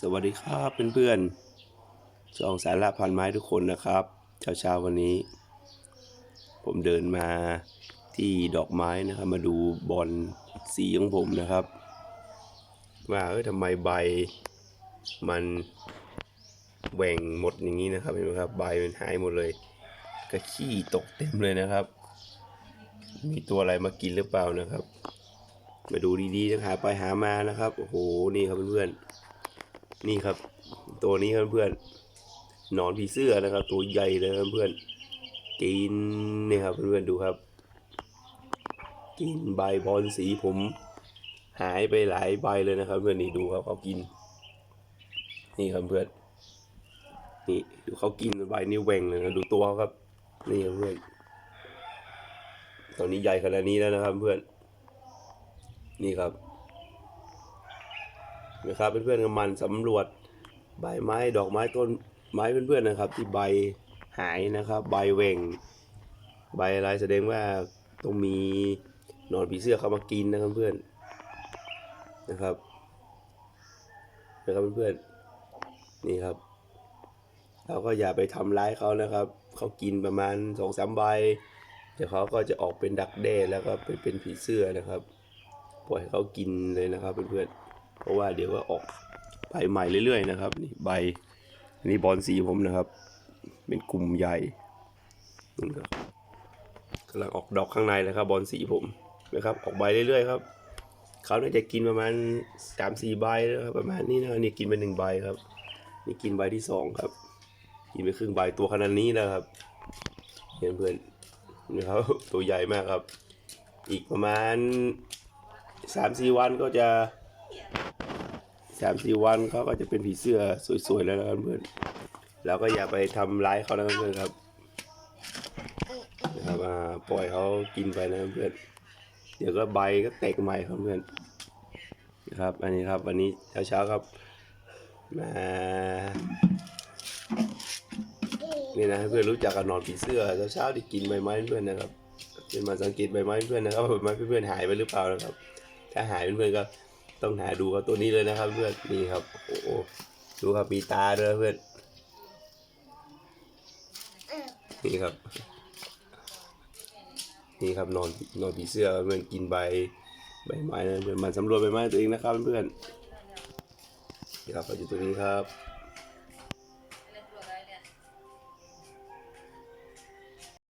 สวัสดีครับเพื่อนๆจองสาระพันไม้ทุกคนนะครับเช้าๆวันนี้ ผมเดินมาที่ดอกไม้นะครับ มาดูบอลสีของผมนะครับ ว่าเออทำไมใบมันแหว่งหมดอย่างนี้นะครับเห็นไหมครับใบมันหายหมดเลยกระขี้ตกเต็มเลยนะครับ มีตัวอะไรมากินหรือเปล่านะครับ มาดูดีๆนะหาไปหามานะครับโอ้โหนี่ครับเพื่อนๆ นี่ครับ ตัวนี้ครับเพื่อนๆหนอนผีเสื้อนะครับ ตัวใหญ่เลยครับเพื่อนกินนี่ครับเพื่อนๆดูครับ กินใบบอลสีผม หายไปหลายใบเลยนะครับ เพื่อนนี่ดูครับเขากิน นี่ครับเพื่อนนี่ดูเขากินใบนิ้วแหว่งเลยนะดูตัวเขาครับนี่ครับเพื่อนตอนนี้ใหญ่ขนาดนี้แล้วนะครับเพื่อน นี่ครับ นะครับเพื่อนๆกำมันสำรวจใบไม้ดอกไม้ต้นไม้เพื่อนๆนะครับ ที่ใบหายนะครับ ใบเวงใบอะไรแสดงว่าต้องมีหนอนผีเสื้อเข้ามากินนะครับเพื่อนนะครับนะครับเพื่อนๆนี่ครับ เราก็อย่าไปทำร้ายเขานะครับ เขากินประมาณสองสามใบเดี๋ยวเขาก็จะออกเป็นดักแด้แล้วก็ไปเป็นผีเสื้อนะครับ ปล่อยเขากินเลยนะครับเพื่อนๆ เพราะว่าเดี๋ยวก็ออกใบใหม่เรื่อยๆนะครับนี่ใบอันนี้บอลสีผมนะครับ เป็นกลุ่มใหญ่นู่นครับกำลังออกดอกข้างในนะครับ บอลสีผมนะครับออกใบเรื่อยๆครับเขาน่าจะกินประมาณสามสี่ใบนะครับประมาณนี้นะครับนี่กินไปหนึ่งใบครับ นี่กินใบที่สองครับ กินไปครึ่งใบตัวขนาดนี้นะครับเห็นเพื่อนนะครับตัวใหญ่มากครับ อีกประมาณสามสี่วันก็จะ สามสี่วันเขาก็จะเป็นผีเสื้อสวยๆแล้วนะครับเพื่อนเราก็อย่าไปทำร้ายเขานะครับเพื่อนครับนะครับปล่อยเขากินไปนะเพื่อนเดี๋ยวก็ใบก็แตกใหม่ครับเพื่อนนะครับอันนี้ครับวันนี้เช้าๆครับมานี่นะเพื่อนรู้จักกับหนอนผีเสื้อเช้าๆที่กินใบไม้เพื่อนนะครับเป็นมาสังเกตใบไม้เพื่อนนะครับใบไม้เพื่อนหายไปหรือเปล่านะครับ ถ้าหายเพื่อนก็ ต้องหาดูครับตัวนี้เลยนะครับ เพื่อนนี่ครับโอ้โหดูครับมีตาด้วยเพื่อนนี่ครับ นี่ครับนอนนอนผีเสื้อเพื่อนกินใบใบไม้นะเพื่อนมันสำรวจใบไม้ตัวเองนะครับเพื่อนนี่ครับก็อยู่ตรงนี้ครับ